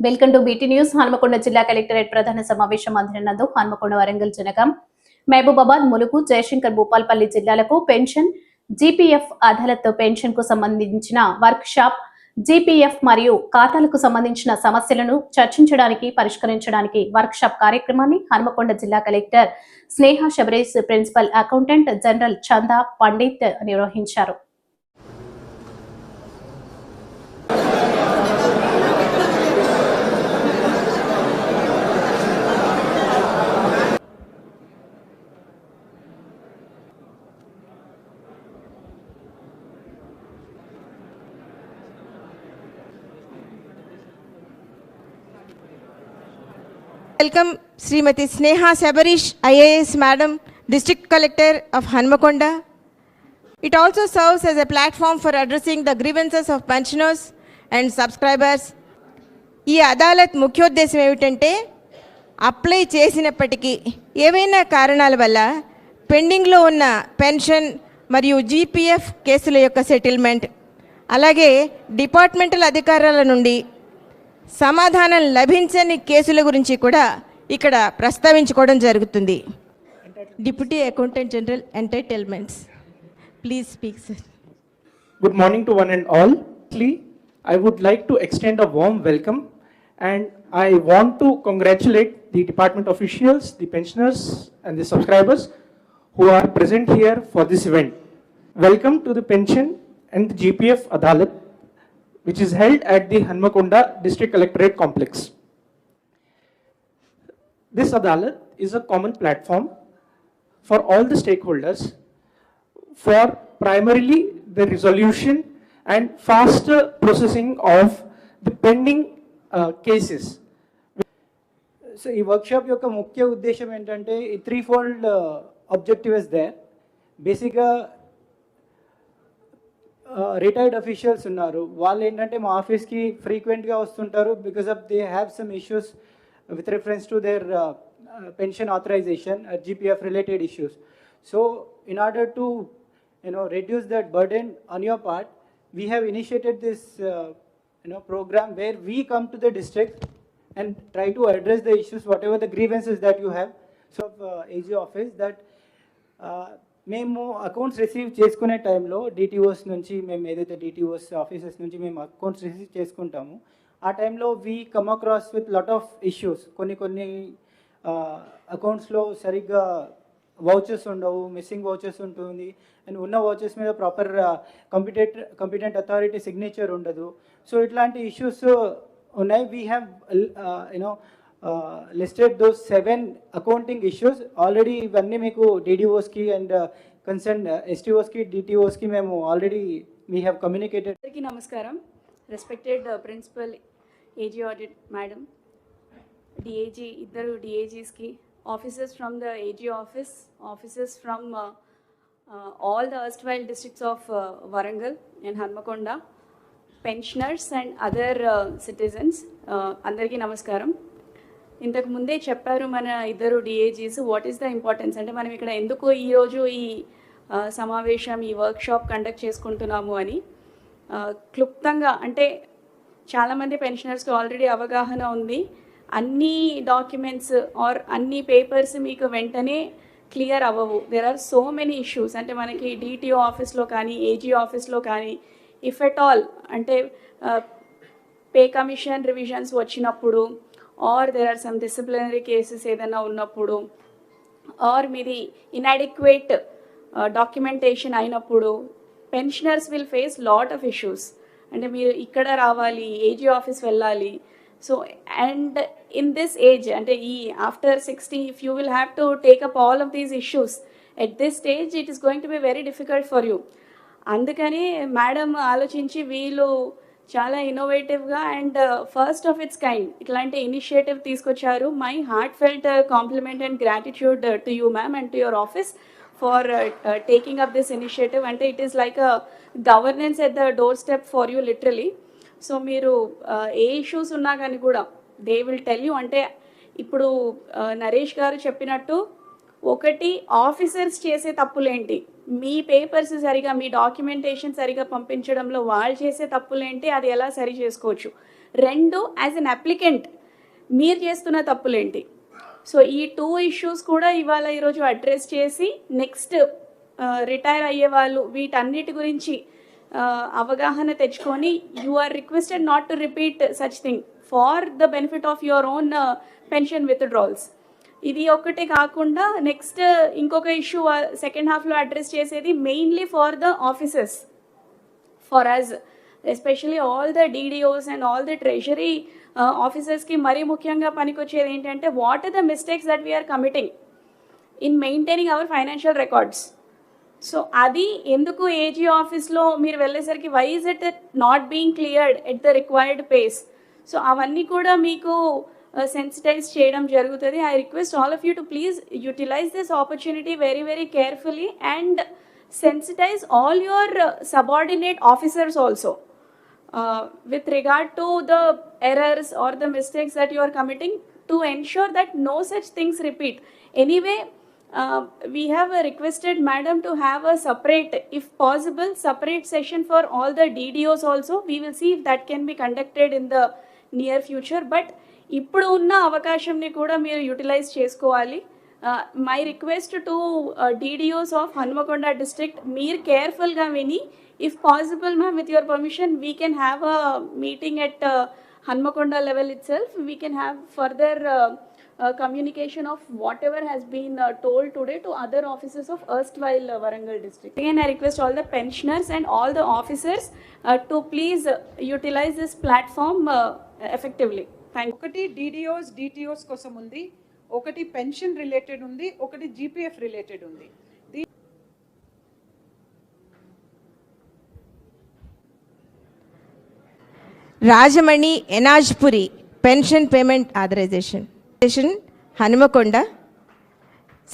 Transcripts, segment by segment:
Welcome to BT news. Hanamkonda జిల్లా collectorate ప్రధాన సమావేశం అందినందు హన్మకొండ వరంగల్ జనగాం మహబూబాబాద్ ములుగు జయశంకర్ భూపాల్పల్లి జిల్లాలకు పెన్షన్ జీపీఎఫ్ అదాలత్ పెన్షన్కు సంబంధించిన వర్క్ షాప్ జీపీఎఫ్ మరియు ఖాతాలకు సంబంధించిన సమస్యలను చర్చించడానికి పరిష్కరించడానికి వర్క్ షాప్ కార్యక్రమాన్ని హన్మకొండ జిల్లా collector Sneha Shabaresh principal accountant general Chanda Pandit నిర్వహించారు. Welcome Shrimati Sneha Shabarish IAS madam district collector of Hanamkonda. It also serves as a platform for addressing the grievances of pensioners and subscribers ఈ అదాలత్ ముఖ్యోద్దేశం ఏమిటంటే apply చేసినప్పటికీ ఏవైనా కారణాల వల్ల పెండింగ్లో ఉన్న pension మరియు జీపీఎఫ్ కేసుల యొక్క సెటిల్మెంట్ అలాగే డిపార్ట్మెంటల్ అధికారాల నుండి సమాధానం లభించని కేసుల గురించి కూడా ఇక్కడ ప్రస్తావించుకోవడం జరుగుతుంది. Deputy accountant general entertainments please speak sir good morning to one and all plea I would like to extend a warm welcome and I want to congratulate the department officials the pensioners and the subscribers who are present here for this event welcome to the pension and the GPF adalat which is held at the Hanmakonda District Collectorate Complex. This Adalat is a common platform for all the stakeholders for primarily the resolution and faster processing of the pending uh, cases. So ఈ workshop యొక్క ముఖ్య ఉద్దేశం ఏంటంటే ఈ three fold objective is they బేసిక్గా retired officials ఉన్నారు వాళ్ళు ఏంటంటే మా ఆఫీస్కి ఫ్రీక్వెంట్గా వస్తుంటారు because of they have some issues with reference to their pension authorization GPF related issues so in order to you know reduce that burden on your part we have initiated this uh, you know program where we come to the district and try to address the issues whatever the grievances that you have so uh, AG office that uh, మేము accounts receive చేసుకునే టైంలో డిటిఓస్ నుంచి మేము ఏదైతే డిటిఓస్ offices నుంచి మేము accounts receive చేసుకుంటాము ఆ టైంలో we come across with lot of issues కొన్ని కొన్ని అకౌంట్స్లో సరిగ్గా వౌచర్స్ ఉండవు మిస్సింగ్ వౌచర్స్ ఉంటుంది. అండ్ ఉన్న వౌచర్స్ మీద proper competent competent authority signature ఉండదు. సో ఇట్లాంటి ఇష్యూస్ ఉన్నాయి. We have you know listed those seven accounting issues already ఇవన్నీ మీకు డీడీఓస్కి అండ్ కన్సర్న్ ఎస్టీఓస్కి డిటిఓస్కి మేము ఆల్రెడీ మీ హ్యావ్ కమ్యూనికేటెడ్ అందరికీ నమస్కారం. Respected principal AG audit madam DAG ఇద్దరు డిఏజీస్కి officers from the AG office officers from all the erstwhile districts of Warangal and Hanamkonda pensioners and other citizens అందరికీ నమస్కారం. ఇంతకు ముందే చెప్పారు మన ఇద్దరు DAGs what is the importance అంటే మనం ఇక్కడ ఎందుకు ఈరోజు ఈ సమావేశం ఈ వర్క్షాప్ కండక్ట్ చేసుకుంటున్నాము అని క్లుప్తంగా అంటే చాలామంది పెన్షనర్స్కి ఆల్రెడీ అవగాహన ఉంది. అన్ని డాక్యుమెంట్స్ ఆర్ అన్ని పేపర్స్ మీకు వెంటనే క్లియర్ అవ్వవు. There are so many issues అంటే మనకి డిటిఓ ఆఫీస్లో కానీ ఏజీ ఆఫీస్లో కానీ ఇఫ్ ఎట్ ఆల్ అంటే పే కమిషన్ రివిజన్స్ వచ్చినప్పుడు or there are some disciplinary cases ఏదైనా ఉన్నప్పుడు ఆర్ మీది ఇన్అడిక్వేట్ డాక్యుమెంటేషన్ అయినప్పుడు pensioners will face lot of issues అంటే మీరు ఇక్కడ రావాలి ఏజీ ఆఫీస్ వెళ్ళాలి. So and in this age అంటే ఈ after sixty if you will have to take up all of these issues at this stage it is going to be very difficult for you అందుకని madam ఆలోచించి వీళ్ళు చాలా ఇన్నోవేటివ్గా and first of its kind ఇట్లాంటి initiative తీసుకొచ్చారు. My heartfelt compliment and gratitude to you ma'am and to your office for taking up this initiative అంటే it is like a governance at the doorstep for you literally so మీరు ఏ issues ఉన్నా కానీ కూడా they will tell you అంటే ఇప్పుడు నరేష్ గారు చెప్పినట్టు ఒకటి ఆఫీసర్స్ చేసే తప్పులేంటి? మీ పేపర్స్ సరిగా మీ డాక్యుమెంటేషన్ సరిగా పంపించడంలో వాళ్ళు చేసే తప్పులేంటి? అది ఎలా సరి చేసుకోవచ్చు? రెండు యాజ్ అన్ అప్లికెంట్ మీరు చేస్తున్న తప్పులేంటి? సో ఈ టూ ఇష్యూస్ కూడా ఇవాళ ఈరోజు అడ్రస్ చేసి నెక్స్ట్ రిటైర్ అయ్యే వాళ్ళు వీటన్నిటి గురించి అవగాహన తెచ్చుకొని you are requested not to repeat such thing for the benefit of your own pension withdrawals ఇది ఒకటే కాకుండా నెక్స్ట్ ఇంకొక ఇష్యూ సెకండ్ హాఫ్లో అడ్రస్ చేసేది mainly for the offices. For us especially all the DDOs and all the treasury ఆఫీసర్స్కి మరీ ముఖ్యంగా పనికొచ్చేది ఏంటంటే what are the mistakes that we're committing in maintaining our financial records so అది ఎందుకు AG ఆఫీస్లో మీరు వెళ్ళేసరికి why is it not being cleared at the required pace so అవన్నీ కూడా మీకు సెన్సిటైజ్ చేయడం జరుగుతుంది I request all of you to please utilize this opportunity very very carefully and sensitize all your uh, subordinate officers also uh, with regard to the errors or the mistakes that you are committing to ensure that no such things repeat anyway uh, we have uh, requested madam to have a separate if possible separate session for all the ddos also we will see if that can be conducted in the near future but ఇప్పుడు ఉన్న అవకాశంని కూడా మీరు utilise చేసుకోవాలి. My request to DDOs of Hanumakonda district మీరు కేర్ఫుల్గా విని if possible ma'am with your permission we can have a meeting at Hanumakonda level itself we can have further communication of whatever has been told today to other offices of erstwhile Warangal district again I request all the pensioners and all the officers to please utilise this platform effectively you. ఒకటి DDOs డిటిఓస్ కోసం ఉంది. ఒకటి pension related ఉంది. ఒకటి GPF related ఉంది. Rajamani Enajpuri pension payment authorisation. Station Hanumakonda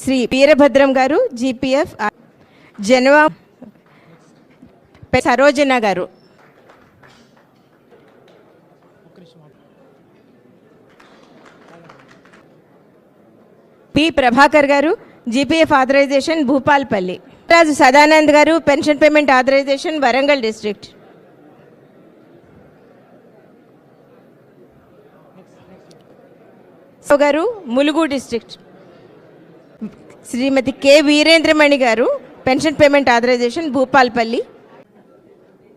Shri Veerabhadram garu GPF జనవా Sarojana garu. P Prabhakar garu GPF authorisation Bhupalpally. Raju Sadanand garu pension payment authorisation Warangal district. So garu Mulugu district. Shrimati K Veerendramani garu pension payment authorisation Bhupalpally.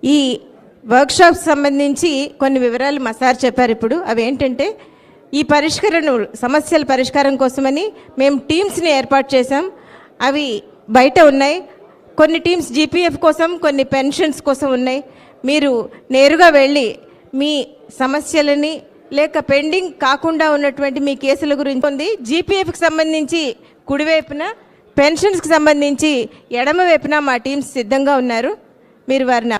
ఈ workshop సంబంధించి కొన్ని వివరాలు మా sir చెప్పారు ఇప్పుడు. అవి ఏంటంటే ఈ పరిష్కరణ సమస్యల పరిష్కారం కోసమని మేము టీమ్స్ని ఏర్పాటు చేశాం. అవి బయట ఉన్నాయి. కొన్ని టీమ్స్ జీపీఎఫ్ కోసం కొన్ని పెన్షన్స్ కోసం ఉన్నాయి. మీరు నేరుగా వెళ్ళి మీ సమస్యలని లేక పెండింగ్ కాకుండా ఉన్నటువంటి మీ కేసుల గురించి ఉంది జీపీఎఫ్కి సంబంధించి కుడివైపున పెన్షన్స్కి సంబంధించి ఎడమ వైపున మా టీమ్స్ సిద్ధంగా ఉన్నారు. మీరు వారిని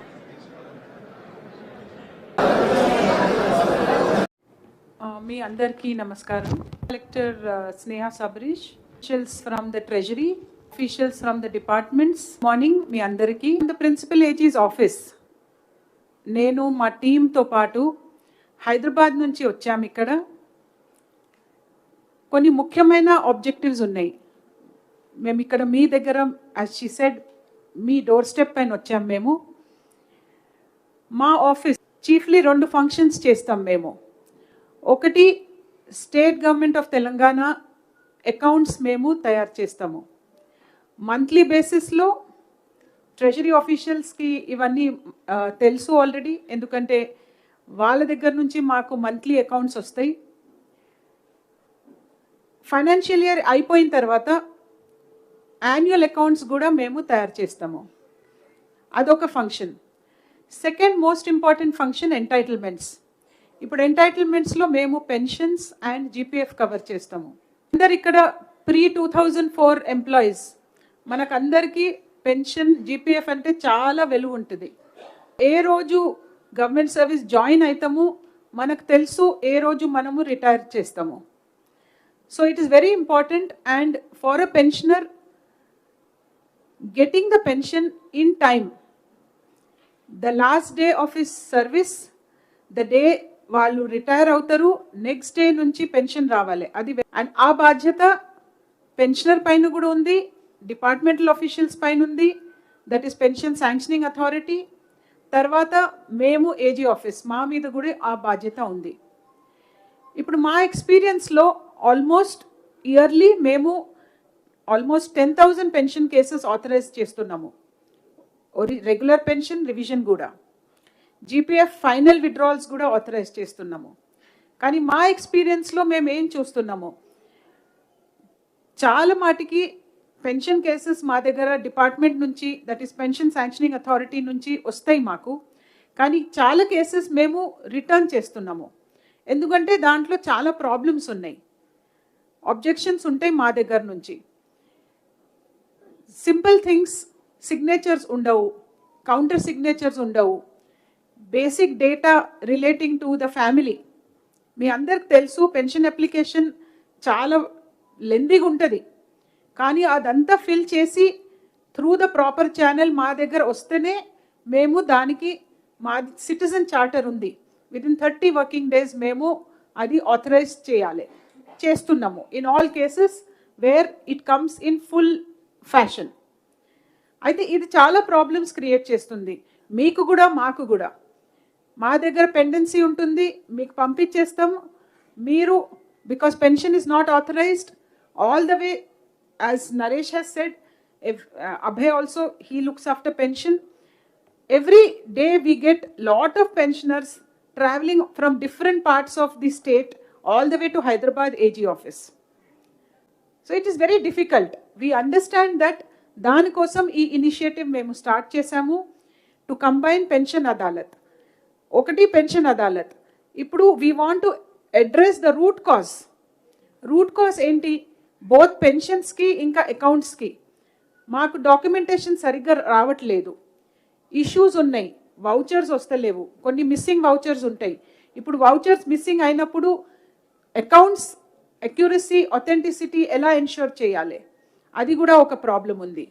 మీ అందరికీ నమస్కారం. Collector Sneha Sabarish officials from the treasury officials from the departments morning మీ అందరికీ. ద ప్రిన్సిపల్ ఏజీస్ ఆఫీస్ నేను మా టీంతో పాటు హైదరాబాద్ నుంచి వచ్చాము ఇక్కడ. కొన్ని ముఖ్యమైన ఆబ్జెక్టివ్స్ ఉన్నాయి. మేము ఇక్కడ మీ దగ్గర యాజ్ షీ సెడ్ మీ డోర్ స్టెప్ పైన వచ్చాం మేము. మా ఆఫీస్ చీఫ్లీ రెండు ఫంక్షన్స్ చేస్తాం మేము. ఒకటి state government of Telangana accounts మేము తయారు చేస్తాము. మంత్లీ బేసిస్లో ట్రెజరీ ఆఫీషియల్స్కి ఇవన్నీ తెలుసు ఆల్రెడీ. ఎందుకంటే వాళ్ళ దగ్గర నుంచి మాకు మంత్లీ అకౌంట్స్ వస్తాయి. ఫైనాన్షియల్ ఇయర్ అయిపోయిన తర్వాత యాన్యువల్ అకౌంట్స్ కూడా మేము తయారు చేస్తాము. అదొక function. Second most important function entitlements. ఇప్పుడు ఎంటైటిల్మెంట్స్లో మేము పెన్షన్స్ అండ్ జీపీఎఫ్ కవర్ చేస్తాము. అందరు ఇక్కడ pre two thousand four employees మనకందరికీ పెన్షన్ జీపీఎఫ్ అంటే చాలా వెలువ ఉంటుంది. ఏ రోజు గవర్నమెంట్ సర్వీస్ జాయిన్ అవుతాము మనకు తెలుసు ఏ రోజు మనము రిటైర్ చేస్తాము. So it is very important and for a pensioner getting the pension in time. The last day of his service, the day వాళ్ళు రిటైర్ అవుతారు నెక్స్ట్ డే నుంచి పెన్షన్ రావాలి. అది అండ్ ఆ బాధ్యత పెన్షనర్ పైన కూడా ఉంది డిపార్ట్మెంటల్ ఆఫీషియల్స్ పైన ఉంది. That is pension sanctioning authority తర్వాత మేము ఏజీ ఆఫీస్ మా మీద కూడా ఆ బాధ్యత ఉంది. ఇప్పుడు మా ఎక్స్పీరియన్స్లో ఆల్మోస్ట్ ఇయర్లీ మేము almost ten thousand pension cases authorize చేస్తున్నాము. రెగ్యులర్ పెన్షన్ రివిజన్ కూడా. జీపీఎఫ్ ఫైనల్ విడ్రాల్స్ కూడా ఆథరైజ్ చేస్తున్నాము. కానీ మా ఎక్స్పీరియన్స్లో మేము ఏం చూస్తున్నాము? చాలా మాటికి పెన్షన్ కేసెస్ మా దగ్గర డిపార్ట్మెంట్ నుంచి that is pension sanctioning authority నుంచి వస్తాయి మాకు. కానీ చాలా కేసెస్ మేము రిటర్న్ చేస్తున్నాము. ఎందుకంటే దాంట్లో చాలా ప్రాబ్లమ్స్ ఉన్నాయి. అబ్జెక్షన్స్ ఉంటాయి మా దగ్గర నుంచి. సింపుల్ థింగ్స్ సిగ్నేచర్స్ ఉండవు. కౌంటర్ సిగ్నేచర్స్ ఉండవు. Basic data relating to the family మీ అందరికి తెలుసు పెన్షన్ అప్లికేషన్ చాలా లెందీగా ఉంటుంది. కానీ అదంతా ఫిల్ చేసి త్రూ ద ప్రాపర్ ఛానల్ మా దగ్గర వస్తేనే మేము దానికి మా సిటిజన్ చార్టర్ ఉంది. Within thirty working days మేము అది ఆథరైజ్ చేయాలి చేస్తున్నాము. In all cases where it comes in full fashion అయితే ఇది చాలా ప్రాబ్లమ్స్ క్రియేట్ చేస్తుంది. మీకు కూడా మాకు కూడా. మా దగ్గర పెండెన్సీ ఉంటుంది మీకు పంపించేస్తాం. మీరు because pension is not authorized all the way as Naresh has said Abhay also he looks after pension every day we get lot of pensioners traveling from different parts of the state all the way to hyderabad ag office. So it is very difficult we understand that దానికోసం ఈ initiative మేము start చేశాము to combine pension Adalat ఒకటి pension adalat. ఇప్పుడు we want to address the root cause root cause ఏంటి? Both పెన్షన్స్కి ఇంకా అకౌంట్స్కి మాకు డాక్యుమెంటేషన్ సరిగ్గా రావట్లేదు. ఇష్యూస్ ఉన్నాయి. వౌచర్స్ వస్తలేవు. కొన్ని మిస్సింగ్ వౌచర్స్ ఉంటాయి. ఇప్పుడు వౌచర్స్ మిస్సింగ్ అయినప్పుడు అకౌంట్స్ అక్యూరసీ అథెంటిసిటీ ఎలా ఎన్ష్యూర్ చేయాలి? అది కూడా ఒక ప్రాబ్లం ఉంది.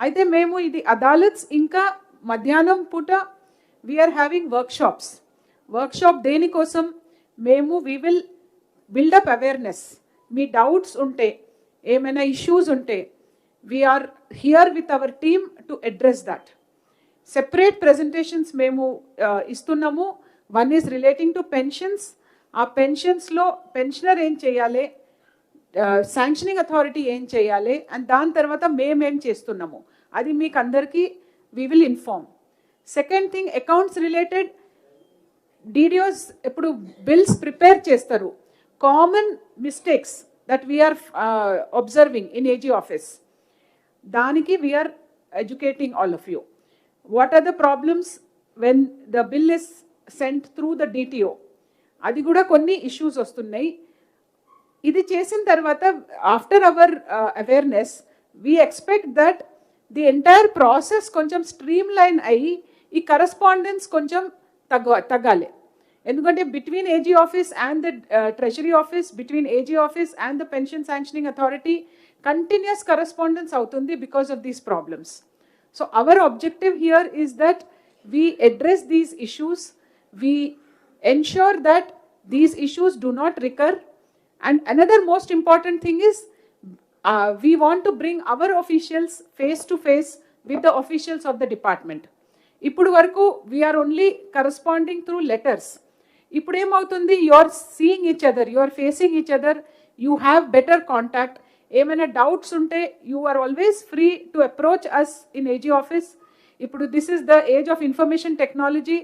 అయితే మేము ఇది అదాలత్స్ ఇంకా మధ్యాహ్నం పూట వీఆర్ హ్యావింగ్ వర్క్షాప్స్ వర్క్షాప్ దేనికోసం మేము we will build up awareness me doubts ఉంటే ఏమైనా ఇష్యూస్ ఉంటే we are here with our team to address that separate presentations మేము ఇస్తున్నాము. One is relating to pensions ఆ పెన్షన్స్లో పెన్షనర్ ఏం చేయాలి? శాంక్షనింగ్ అథారిటీ ఏం చేయాలి? అండ్ దాని తర్వాత మేమేం చేస్తున్నాము? అది మీకు అందరికీ we will inform second thing accounts related DDOs ఇప్పుడు బిల్స్ ప్రిపేర్ చేస్తారు. Common mistakes that we are observing in AG office దానికి we are educating all of you what are the problems when the bill is sent through the DTO అది కూడా కొన్ని issues వస్తున్నాయి. ఇది చేసిన తర్వాత after our awareness we expect that the entire process కొంచెం streamline అయ్యి ఈ కరస్పాండెన్స్ కొంచెం తగ్గ తగ్గాలి ఎందుకంటే between AG office and the treasury office between AG office and the pension sanctioning authority continuous correspondence అవుతుంది because of these problems so our objective here is that we address these issues we ensure that these issues do not recur and another most important thing is we want to bring our officials face to face with the officials of the department ఇప్పుడు వరకు we are only corresponding through letters ఇప్పుడు ఏమవుతుంది? You are seeing each other you are facing each other you have better contact ఏమైనా doubts ఉంటే you are always free to approach us in AG office ఇప్పుడు this is the age of information technology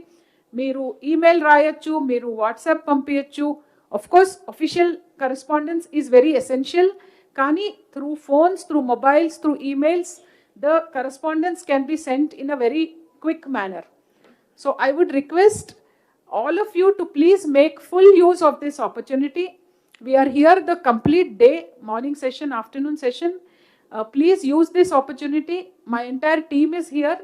మీరు email రాయొచ్చు మీరు WhatsApp పంపించచ్చు of course official correspondence is very essential కానీ through phones through mobiles through emails the correspondence can be sent in a very quick manner. So I would request all of you to please make full use of this opportunity. We are here the complete day, morning session, afternoon session. Uh, please use this opportunity. My entire team is here.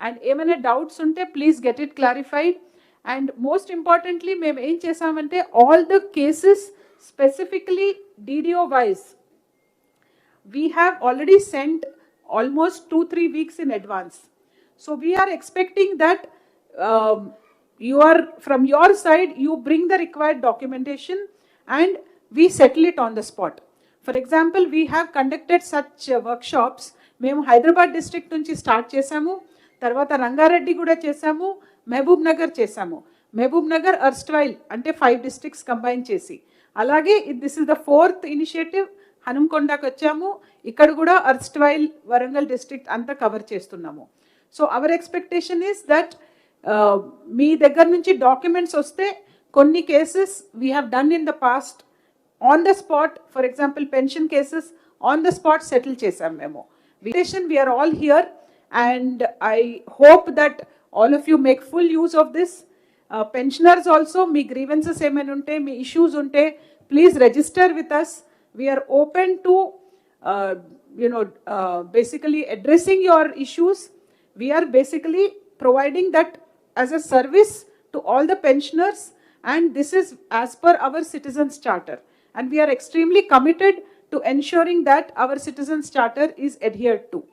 And ఏమైనా doubts ఉంటే please get it clarified and most importantly మేము ఏం చేసామంటే all the cases specifically DDO wise we have already sent almost two, three weeks in advance. So we are expecting that um, you are, from your side, you bring the required documentation and we settle it on the spot. For example, we have conducted such uh, మేము Hyderabad district నుంచి start చేసాము తర్వాత రంగారెడ్డి కూడా చేసాము మహబూబ్ నగర్ చేశాము. మహబూబ్ నగర్ అర్స్ట్వైల్ అంటే five districts combine చేసి. అలాగే this is the fourth initiative హనుమకొండకు వచ్చాము. ఇక్కడ కూడా అర్స్ట్వైల్ వరంగల్ డిస్ట్రిక్ట్ అంతా కవర్ చేస్తున్నాము. So our expectation is that మీ దగ్గర నుంచి డాక్యుమెంట్స్ వస్తే కొన్ని cases we have done in the past on the spot for example pension cases on the spot settle చేసాం మేము. విటేషన్ we are all here and I hope that all of you make full use of this pensioners also me grievances ఏమైనా ఉంటే మీ issues ఉంటే please register with us we are open to you know basically addressing your issues. We are basically providing that as a service to all the pensioners, and this is as per our citizens' charter. And we are extremely committed to ensuring that our citizens' charter is adhered to.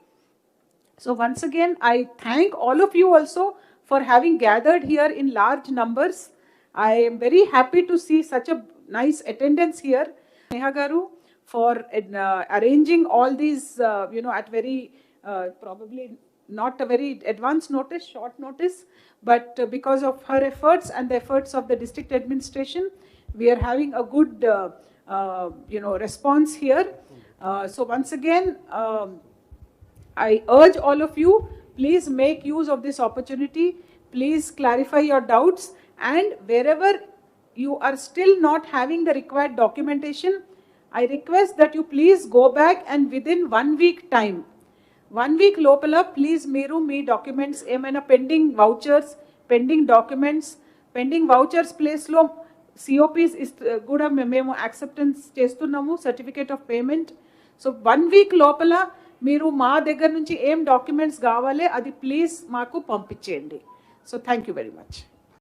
So once again, I thank all of you also for having gathered here in large numbers. I am very happy to see such a nice attendance here. Neha Garu for uh, arranging all these, uh, you know, at very uh, probably not a very advanced notice, short notice, but uh, because of her efforts and the efforts of the district administration, we are having a good, uh, uh, you know, response here. Uh, so once again, um, I urge all of you, please make use of this opportunity. Please clarify your doubts. And wherever you are still not having the required documentation, I request that you please go back and within one week time, one week లోపల please మీరు మీ documents ఏమైనా pending vouchers pending documents pending vouchers ప్లేస్లో COPs కూడా మేము acceptance చేస్తున్నాము certificate of payment so one week లోపల మీరు మా దగ్గర నుంచి ఏం డాక్యుమెంట్స్ కావాలి అది ప్లీజ్ మాకు పంపించేయండి. So thank you very much